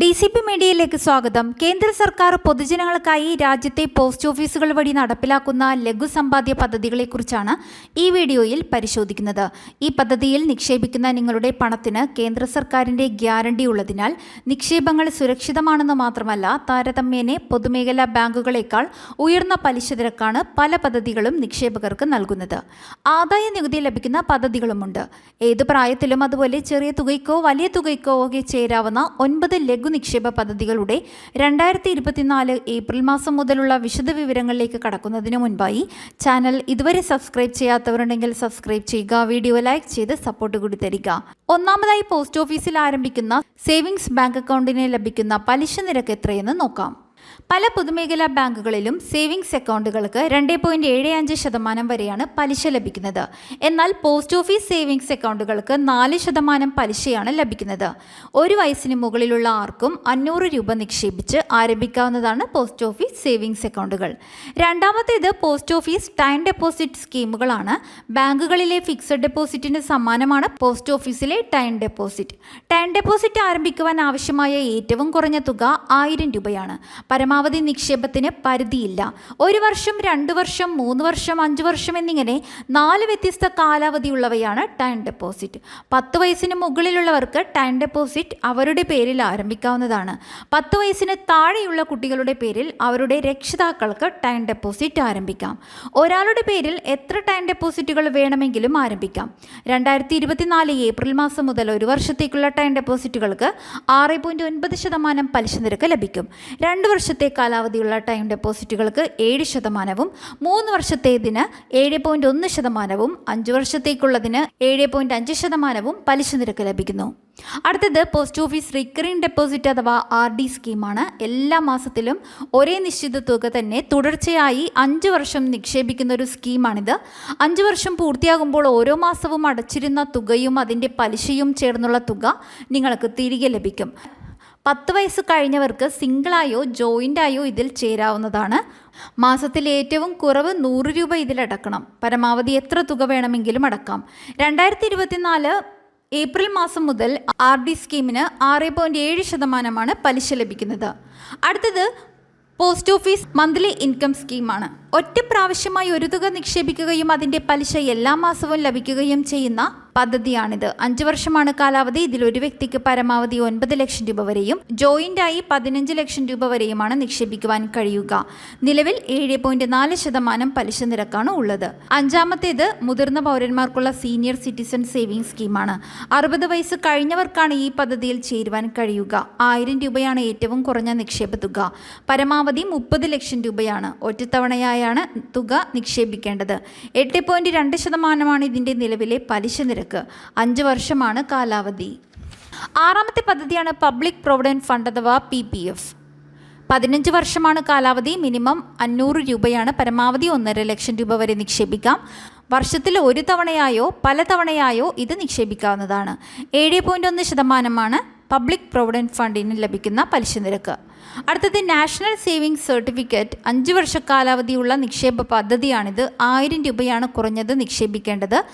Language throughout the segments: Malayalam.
ഡി സി പി മീഡിയയിലേക്ക് സ്വാഗതം. കേന്ദ്ര സർക്കാർ പൊതുജനങ്ങൾക്കായി രാജ്യത്തെ പോസ്റ്റ് ഓഫീസുകൾ വഴി നടപ്പിലാക്കുന്ന ലഘു സമ്പാദ്യ പദ്ധതികളെക്കുറിച്ചാണ് ഈ വീഡിയോയിൽ പരിശോധിക്കുന്നത്. ഈ പദ്ധതിയിൽ നിക്ഷേപിക്കുന്ന നിങ്ങളുടെ പണത്തിന് കേന്ദ്ര സർക്കാരിന്റെ ഗ്യാരണ്ടി ഉള്ളതിനാൽ നിക്ഷേപങ്ങൾ സുരക്ഷിതമാണെന്ന് മാത്രമല്ല താരതമ്യേനെ പൊതുമേഖലാ ബാങ്കുകളേക്കാൾ ഉയർന്ന പലിശ നിരക്കാണ് പല പദ്ധതികളും നിക്ഷേപകർക്ക് നൽകുന്നത്. ആദായ നികുതി ലഭിക്കുന്ന പദ്ധതികളുമുണ്ട്. ഏത് പ്രായത്തിലും അതുപോലെ ചെറിയ തുകയ്ക്കോ വലിയ തുകയ്ക്കോ ഒക്കെ ചേരാവുന്ന ഒൻപത് ലഘു നിക്ഷേപ പദ്ധതികളുടെ രണ്ടായിരത്തി ഇരുപത്തിനാല് ഏപ്രിൽ മാസം മുതലുള്ള വിശദ വിവരങ്ങളിലേക്ക് കടക്കുന്നതിന് മുൻപായി ചാനൽ ഇതുവരെ സബ്സ്ക്രൈബ് ചെയ്യാത്തവരുണ്ടെങ്കിൽ സബ്സ്ക്രൈബ് ചെയ്യുക വീഡിയോ ലൈക്ക് ചെയ്ത് സപ്പോർട്ട് കൂടി തരിക. ഒന്നാമതായി പോസ്റ്റ് ഓഫീസിൽ ആരംഭിക്കുന്ന സേവിങ്സ് ബാങ്ക് അക്കൗണ്ടിന് ലഭിക്കുന്ന പലിശ നിരക്ക് എത്രയെന്ന് നോക്കാം. പല പൊതുമേഖലാ ബാങ്കുകളിലും സേവിങ്സ് അക്കൗണ്ടുകൾക്ക് രണ്ട് പോയിന്റ് ഏഴ് അഞ്ച് ശതമാനം വരെയാണ് പലിശ ലഭിക്കുന്നത്. എന്നാൽ പോസ്റ്റ് ഓഫീസ് സേവിങ്സ് അക്കൗണ്ടുകൾക്ക് നാല് ശതമാനം പലിശയാണ് ലഭിക്കുന്നത്. ഒരു വയസ്സിന് മുകളിലുള്ള ആർക്കും അഞ്ഞൂറ് രൂപ നിക്ഷേപിച്ച് ആരംഭിക്കാവുന്നതാണ് പോസ്റ്റ് ഓഫീസ് സേവിങ്സ് അക്കൗണ്ടുകൾ. രണ്ടാമത്തേത് പോസ്റ്റ് ഓഫീസ് ടൈം ഡെപ്പോസിറ്റ് സ്കീമുകളാണ്. ബാങ്കുകളിലെ ഫിക്സഡ് ഡെപ്പോസിറ്റിന് സമാനമാണ് പോസ്റ്റ് ഓഫീസിലെ ടൈം ഡെപ്പോസിറ്റ്. ടൈം ഡെപ്പോസിറ്റ് ആരംഭിക്കുവാൻ ആവശ്യമായ ഏറ്റവും കുറഞ്ഞ തുക ആയിരം രൂപയാണ്. പരമാവധി നിക്ഷേപത്തിന് പരിധിയില്ല. ഒരു വർഷം രണ്ട് വർഷം മൂന്ന് വർഷം അഞ്ച് വർഷം എന്നിങ്ങനെ നാല് വ്യത്യസ്ത കാലാവധിയുള്ളവയാണ് ടൈം ഡെപ്പോസിറ്റ് പത്ത് വയസ്സിന് മുകളിലുള്ളവർക്ക് ടൈം ഡെപ്പോസിറ്റ് അവരുടെ പേരിൽ ആരംഭിക്കാവുന്നതാണ്. പത്ത് വയസ്സിന് താഴെയുള്ള കുട്ടികളുടെ പേരിൽ അവരുടെ രക്ഷിതാക്കൾക്ക് ടൈം ഡെപ്പോസിറ്റ് ആരംഭിക്കാം. ഒരാളുടെ പേരിൽ എത്ര ടൈം ഡെപ്പോസിറ്റുകൾ വേണമെങ്കിലും ആരംഭിക്കാം. രണ്ടായിരത്തി ഇരുപത്തിനാല് ഏപ്രിൽ മാസം മുതൽ ഒരു വർഷത്തേക്കുള്ള ടൈം ഡെപ്പോസിറ്റുകൾക്ക് ആറ് പോയിന്റ് ഒൻപത് ശതമാനം പലിശ നിരക്ക് ലഭിക്കും. രണ്ട് വർഷത്തെ കാലാവധിയുള്ള ടൈം ഡെപ്പോസിറ്റുകൾക്ക് ഏഴ് ശതമാനവും മൂന്ന് വർഷത്തേതിന് ഏഴ് പോയിന്റ് ഒന്ന് ശതമാനവും അഞ്ച് വർഷത്തേക്കുള്ളതിന് ഏഴ് പോയിന്റ് അഞ്ച് ശതമാനവും പലിശ നിരക്ക് ലഭിക്കുന്നു. അടുത്തത് പോസ്റ്റ് ഓഫീസ് റിക്കറിംഗ് ഡെപ്പോസിറ്റ് അഥവാ ആർ ഡി സ്കീമാണ്. എല്ലാ മാസത്തിലും ഒരേ നിശ്ചിത തുക തന്നെ തുടർച്ചയായി അഞ്ച് വർഷം നിക്ഷേപിക്കുന്ന ഒരു സ്കീമാണിത്. അഞ്ച് വർഷം പൂർത്തിയാകുമ്പോൾ ഓരോ മാസവും അടച്ചിരുന്ന തുകയും അതിന്റെ പലിശയും ചേർന്നുള്ള തുക നിങ്ങൾക്ക് തിരികെ ലഭിക്കും. പത്ത് വയസ്സ് കഴിഞ്ഞവർക്ക് സിംഗിളായോ ജോയിന്റായോ ഇതിൽ ചേരാവുന്നതാണ്. മാസത്തിൽ ഏറ്റവും കുറവ് നൂറ് രൂപ ഇതിലടക്കണം പരമാവധി എത്ര തുക വേണമെങ്കിലും അടക്കാം. രണ്ടായിരത്തി ഇരുപത്തിനാല് ഏപ്രിൽ മാസം മുതൽ ആർ ഡി സ്കീമിന് ആറ് പോയിന്റ് ഏഴ് ശതമാനമാണ് പലിശ ലഭിക്കുന്നത്. അടുത്തത് പോസ്റ്റ് ഓഫീസ് മന്ത്ലി ഇൻകം സ്കീമാണ്. ഒറ്റ പ്രാവശ്യമായി ഒരു തുക നിക്ഷേപിക്കുകയും അതിന്റെ പലിശ എല്ലാ മാസവും ലഭിക്കുകയും ചെയ്യുന്ന പദ്ധതിയാണിത്. അഞ്ചു വർഷമാണ് കാലാവധി. ഇതിൽ ഒരു വ്യക്തിക്ക് പരമാവധി ഒൻപത് ലക്ഷം രൂപ വരെയും ജോയിന്റ് ആയി പതിനഞ്ച് ലക്ഷം രൂപ വരെയുമാണ് നിക്ഷേപിക്കുവാൻ കഴിയുക. നിലവിൽ ഏഴ് പോയിന്റ് നാല് ശതമാനം പലിശ നിരക്കാണ് ഉള്ളത്. അഞ്ചാമത്തേത് മുതിർന്ന പൗരന്മാർക്കുള്ള സീനിയർ സിറ്റിസൺ സേവിംഗ് സ്കീമാണ്. അറുപത് വയസ്സ് കഴിഞ്ഞവർക്കാണ് ഈ പദ്ധതിയിൽ ചേരുവാൻ കഴിയുക. ആയിരം രൂപയാണ് ഏറ്റവും കുറഞ്ഞ നിക്ഷേപ തുക. പരമാവധി മുപ്പത് ലക്ഷം രൂപയാണ് ഒറ്റത്തവണയായാണ് തുക നിക്ഷേപിക്കേണ്ടത്. എട്ട് പോയിന്റ് രണ്ട് ശതമാനമാണ് ഇതിന്റെ നിലവിലെ പലിശ നിരക്ക്. അഞ്ച് വർഷമാണ് കാലാവധി. ആറാമത്തെ പദ്ധതിയാണ് പബ്ലിക് പ്രൊവിഡന്റ് ഫണ്ട് അഥവാ പി പി എഫ് പതിനഞ്ച് വർഷമാണ് കാലാവധി മിനിമം അഞ്ഞൂറ് രൂപയാണ് പരമാവധി ഒന്നര ലക്ഷം രൂപ വരെ നിക്ഷേപിക്കാം. വർഷത്തിൽ ഒരു തവണയായോ പല തവണയായോ ഇത് നിക്ഷേപിക്കാവുന്നതാണ്. ഏഴ് പോയിന്റ് ഒന്ന് ശതമാനമാണ് പബ്ലിക് പ്രൊവിഡന്റ് ഫണ്ടിന് ലഭിക്കുന്ന പലിശ നിരക്ക്. അടുത്തത് നാഷണൽ സേവിംഗ്സ് സർട്ടിഫിക്കറ്റ് അഞ്ച് വർഷ കാലാവധിയുള്ള നിക്ഷേപ പദ്ധതിയാണിത്. ആയിരം രൂപയാണ് കുറഞ്ഞത് നിക്ഷേപിക്കേണ്ടത്.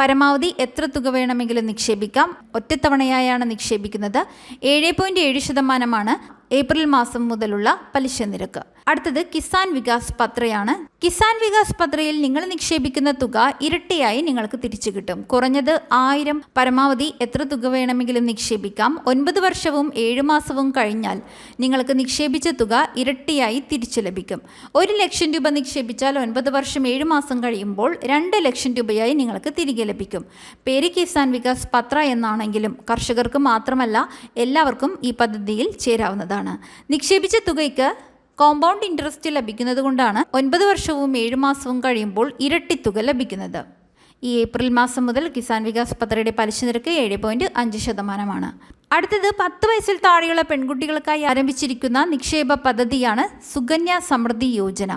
പരമാവധി എത്ര തുക വേണമെങ്കിലും നിക്ഷേപിക്കാം? ഒറ്റത്തവണയായാണ് നിക്ഷേപിക്കുന്നത്. ഏഴ് പോയിന്റ് ഏഴ് ശതമാനമാണ് ഏപ്രിൽ മാസം മുതലുള്ള പലിശ നിരക്ക്. അടുത്തത് കിസാൻ വികാസ് പത്രയാണ്. കിസാൻ വികാസ് പത്രയിൽ നിങ്ങൾ നിക്ഷേപിക്കുന്ന തുക ഇരട്ടിയായി നിങ്ങൾക്ക് തിരിച്ചു കിട്ടും. കുറഞ്ഞത് ആയിരം പരമാവധി എത്ര തുക വേണമെങ്കിലും നിക്ഷേപിക്കാം. ഒൻപത് വർഷവും ഏഴ് മാസവും കഴിഞ്ഞാൽ നിങ്ങൾക്ക് നിക്ഷേപിച്ച തുക ഇരട്ടിയായി തിരിച്ചു ലഭിക്കും. ഒരു ലക്ഷം രൂപ നിക്ഷേപിച്ചാൽ ഒൻപത് വർഷം ഏഴ് മാസം കഴിയുമ്പോൾ രണ്ട് ലക്ഷം രൂപയായി നിങ്ങൾക്ക് തിരികെ ലഭിക്കും. പേര് കിസാൻ വികാസ് പത്ര എന്നാണെങ്കിലും കർഷകർക്ക് മാത്രമല്ല എല്ലാവർക്കും ഈ പദ്ധതിയിൽ ചേരാവുന്നതാണ്. നിക്ഷേപിച്ച തുകയ്ക്ക് കോമ്പൗണ്ട് ഇൻട്രസ്റ്റ് ലഭിക്കുന്നത് കൊണ്ടാണ് ഒൻപത് വർഷവും ഏഴ് മാസവും കഴിയുമ്പോൾ ഇരട്ടി തുക ലഭിക്കുന്നത്. ഈ ഏപ്രിൽ മാസം മുതൽ കിസാൻ വികാസ് പത്രയുടെ പലിശ നിരക്ക് ഏഴ് പോയിന്റ് അഞ്ച് ശതമാനമാണ്. അടുത്തത് പത്ത് വയസ്സിൽ താഴെയുള്ള പെൺകുട്ടികൾക്കായി ആരംഭിച്ചിരിക്കുന്ന നിക്ഷേപ പദ്ധതിയാണ് സുകന്യ സമൃദ്ധി യോജന.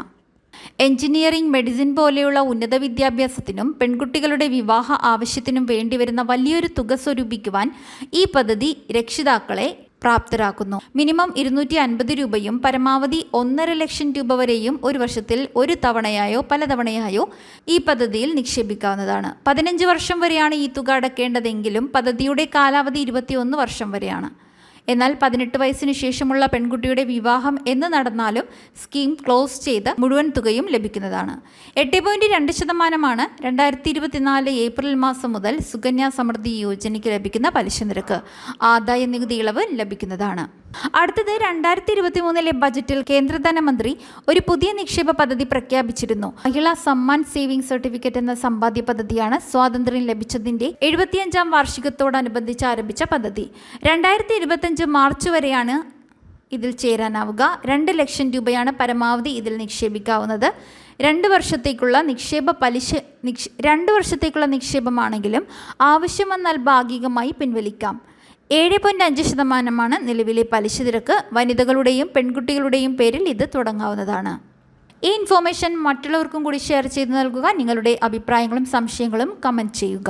എഞ്ചിനീയറിംഗ് മെഡിസിൻ പോലെയുള്ള ഉന്നത വിദ്യാഭ്യാസത്തിനും പെൺകുട്ടികളുടെ വിവാഹ ആവശ്യത്തിനും വേണ്ടിവരുന്ന വലിയൊരു തുക സ്വരൂപിക്കുവാൻ ഈ പദ്ധതി രക്ഷിതാക്കളെ പ്രാപ്തരാക്കുന്നു. മിനിമം ഇരുന്നൂറ്റി അൻപത് രൂപയും പരമാവധി ഒന്നര ലക്ഷം രൂപ വരെയും ഒരു വർഷത്തിൽ ഒരു തവണയായോ പല തവണയായോ ഈ പദ്ധതിയിൽ നിക്ഷേപിക്കാവുന്നതാണ്. പതിനഞ്ച് വർഷം വരെയാണ് ഈ തുക അടക്കേണ്ടതെങ്കിലും പദ്ധതിയുടെ കാലാവധി ഇരുപത്തിയൊന്ന് വർഷം വരെയാണ്. എന്നാൽ പതിനെട്ട് വയസ്സിന് ശേഷമുള്ള പെൺകുട്ടിയുടെ വിവാഹം എന്ന് നടന്നാലും സ്കീം ക്ലോസ് ചെയ്ത് മുഴുവൻ തുകയും ലഭിക്കുന്നതാണ്. എട്ട് പോയിന്റ് രണ്ട് ശതമാനമാണ് രണ്ടായിരത്തി ഇരുപത്തിനാല് ഏപ്രിൽ മാസം മുതൽ സുകന്യ സമൃദ്ധി യോജനയ്ക്ക് ലഭിക്കുന്ന പലിശ നിരക്ക്. ആദായ നികുതി ഇളവ് ലഭിക്കുന്നതാണ്. അടുത്തത് രണ്ടായിരത്തി ഇരുപത്തി മൂന്നിലെ ബജറ്റിൽ കേന്ദ്ര ധനമന്ത്രി ഒരു പുതിയ നിക്ഷേപ പദ്ധതി പ്രഖ്യാപിച്ചിരുന്നു. മഹിളാ സമ്മാൻ സേവിംഗ് സർട്ടിഫിക്കറ്റ് എന്ന സമ്പാദ്യ പദ്ധതിയാണ് സ്വാതന്ത്ര്യം ലഭിച്ചതിന്റെ എഴുപത്തിയഞ്ചാം വാർഷികത്തോടനുബന്ധിച്ച് ആരംഭിച്ച പദ്ധതി. രണ്ടായിരത്തി ഇരുപത്തിയഞ്ച് മാർച്ച് വരെയാണ് ഇതിൽ ചേരാനാവുക. രണ്ട് ലക്ഷം രൂപയാണ് പരമാവധി ഇതിൽ നിക്ഷേപിക്കാവുന്നത്. രണ്ട് വർഷത്തേക്കുള്ള നിക്ഷേപ പലിശ നിക്ഷ രണ്ട് വർഷത്തേക്കുള്ള നിക്ഷേപമാണെങ്കിലും ആവശ്യം വന്നാൽ ഭാഗികമായി പിൻവലിക്കാം. ഏഴ് പോയിന്റ് അഞ്ച് ശതമാനമാണ് നിലവിലെ പലിശ നിരക്ക്. വനിതകളുടെയും പെൺകുട്ടികളുടെയും പേരിൽ ഇത് തുടങ്ങാവുന്നതാണ്. ഈ ഇൻഫോർമേഷൻ മറ്റുള്ളവർക്കും കൂടി ഷെയർ ചെയ്ത് നൽകുക. നിങ്ങളുടെ അഭിപ്രായങ്ങളും സംശയങ്ങളും കമന്റ് ചെയ്യുക.